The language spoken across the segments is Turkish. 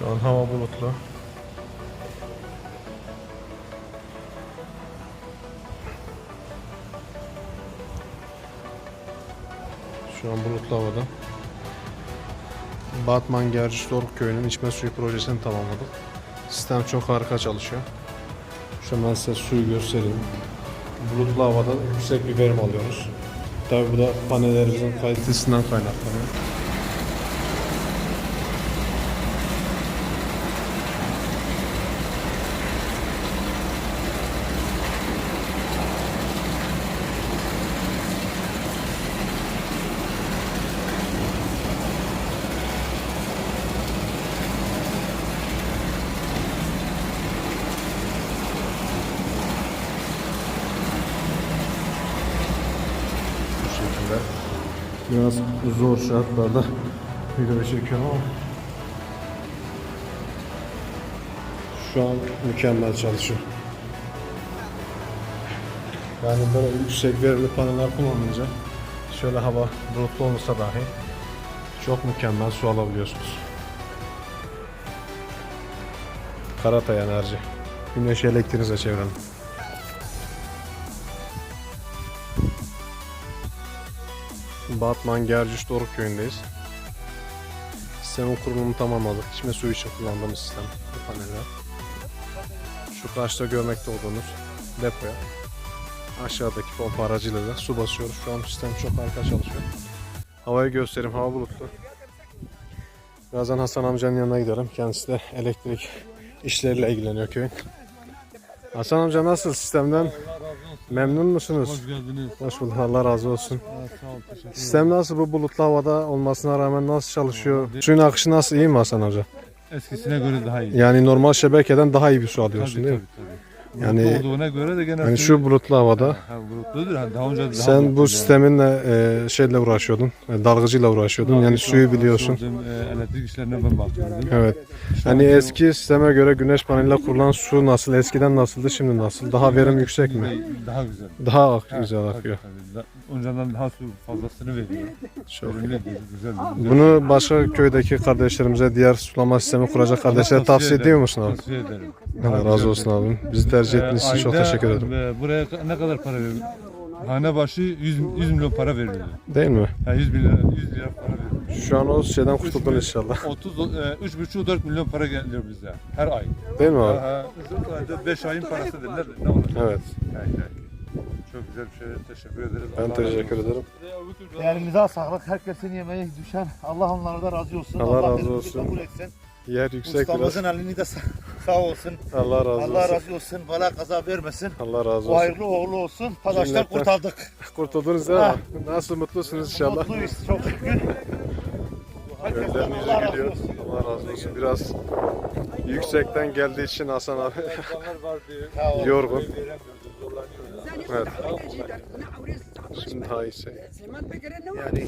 Şu an hava bulutlu. Şu an bulutlu havada. Batman Gerciş Doruk Köyü'nün içme suyu projesini tamamladık. Sistem çok harika çalışıyor. An ben size suyu göstereyim. Bulutlu havada yüksek bir verim alıyoruz. Tabi bu da panellerimizin kalitesinden kaynaklanıyor. Bu şekilde. Biraz zor şartlarda video çekiyorum ama şu an mükemmel çalışıyor. Yani böyle yüksek verimli paneller kullanınca şöyle hava bulutlu olursa dahi çok mükemmel su alabiliyorsunuz. Karatay enerji. Güneş elektriğinize çevirelim. Batman Gerciş Doruk köyündeyiz. Sistemin kurulumunu tamamladık. İçme suyu için kullandığımız sistem bu paneller. Şu karşıda görmekte olduğunuz depoya aşağıdaki pompa aracıyla da su basıyoruz. Şu an sistem çok harika çalışıyor. Havayı göstereyim. Hava bulutlu. Birazdan Hasan amcanın yanına gidelim. Kendisi de elektrik işleriyle ilgileniyor köyün. Hasan amca nasıl sistemden? Memnun musunuz? Hoş geldiniz. Hoş bulduk. Allah razı olsun. Aa, sağ ol, teşekkür ederim. Sistem nasıl bu bulutlu havada olmasına rağmen nasıl çalışıyor? Suyun akışı nasıl iyi mi Hasan Hoca? Eskisine göre daha iyi. Yani normal şebekeden daha iyi bir su tabii, alıyorsun tabii, değil mi? tabii. Yani- olduğuna göre de gene Yani şu bulutlu havada ha, bulutludur. Ha, daha önce daha sen bu sisteminle e, şeyle uğraşıyordun, e, dalgıcıyla uğraşıyordun. Yani suyu biliyorsun. E, elektrik işlerine ben bakıyordum. Evet. Hani eski sisteme göre güneş paneliyle kurulan su nasıl? Eskiden nasıldı, şimdi nasıl? Daha verim yüksek mi? Daha güzel. Daha ak- güzel akıyor. Önceden daha su fazlasını veriyor. Çok iyi. Güzel. güzel. Bunu başka köydeki kardeşlerimize diğer sulama sistemi kuracak kardeşlere tavsiye ediyor musun abi? Tavsiye ederim. Allah razı olsun abim. Bizi tercih Ee, ettiğiniz için çok ayda, teşekkür ederim. e, Buraya ne kadar para veriyor? Hane başı 100, 100 milyon para veriyor. Değil mi? Ha, 100 milyon, 100 lira para veriyor. Şu an o şeyden kurtuldun inşallah. 30, e, 3,5-4 milyon para geliyor bize her ay. Değil mi abi? Ha, 3 ayda 5 ayın parasıdır. Ne, ne olacak? Evet. Yani, yani. Çok güzel bir şey. Teşekkür ederiz. Ben Allah teşekkür olsun. ederim. Elinize sağlık. Herkesin yemeği düşen. Allah onlara da razı olsun. Allah razı olsun. kabul etsin. Yer yüksek biraz. Ustamızın elini de sa- sağ olsun. Allah razı olsun. Allah razı olsun. Bala kaza vermesin. Allah razı olsun. hayırlı oğlu olsun. Padaşlar Cümleten. kurtardık. Kurtuldunuz mi? Nasıl mutlusunuz inşallah? Mutluyuz çok şükür. Herkesten Gözlerin Allah yüzü razı gülüyor. olsun. Allah razı olsun. Biraz yüksekten geldiği için Hasan abi yorgun. Evet. Şimdi. Yani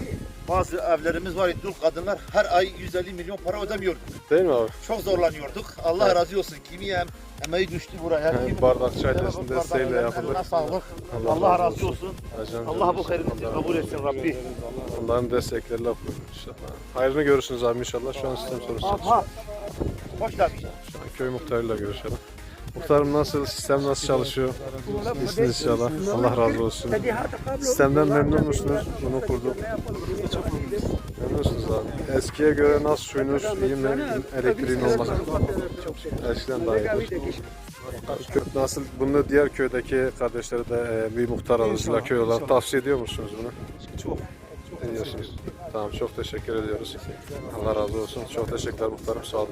bazı evlerimiz var. Dul kadınlar her ay 150 milyon para ödemiyordu. Değil mi abi? Çok zorlanıyorduk. Allah razı olsun. Kimi hem emeği düştü buraya. Yani kimi bardak çay desteğiyle bardaklarının yapılır. Sağlık. Allah Allah, razı razı olsun. Acan Allah bu hayrınızı kabul etsin Rabbi. Onların destekleriyle yapıyoruz inşallah. Hayrını görürsünüz abi inşallah. Şu an sistem sorusu. Aha. Hoş geldin. Köy muhtarıyla görüşelim. Muhtarım nasıl? Sistem nasıl çalışıyor? İyisiniz inşallah. Allah razı olsun. Sistemden memnun musunuz? Bunu kurduk. Memnunsunuz abi. Eskiye göre nasıl suyunuz iyi mi? Elektriğin olması. Eskiden daha iyi. Kö- Nasıl bunu diğer köydeki kardeşlere de e, bir muhtar alıcıyla köy olarak tavsiye ediyor musunuz bunu? Çok. Ediyorsunuz. Tamam çok teşekkür ediyoruz. Allah razı olsun. Çok teşekkürler muhtarım. Sağ olun.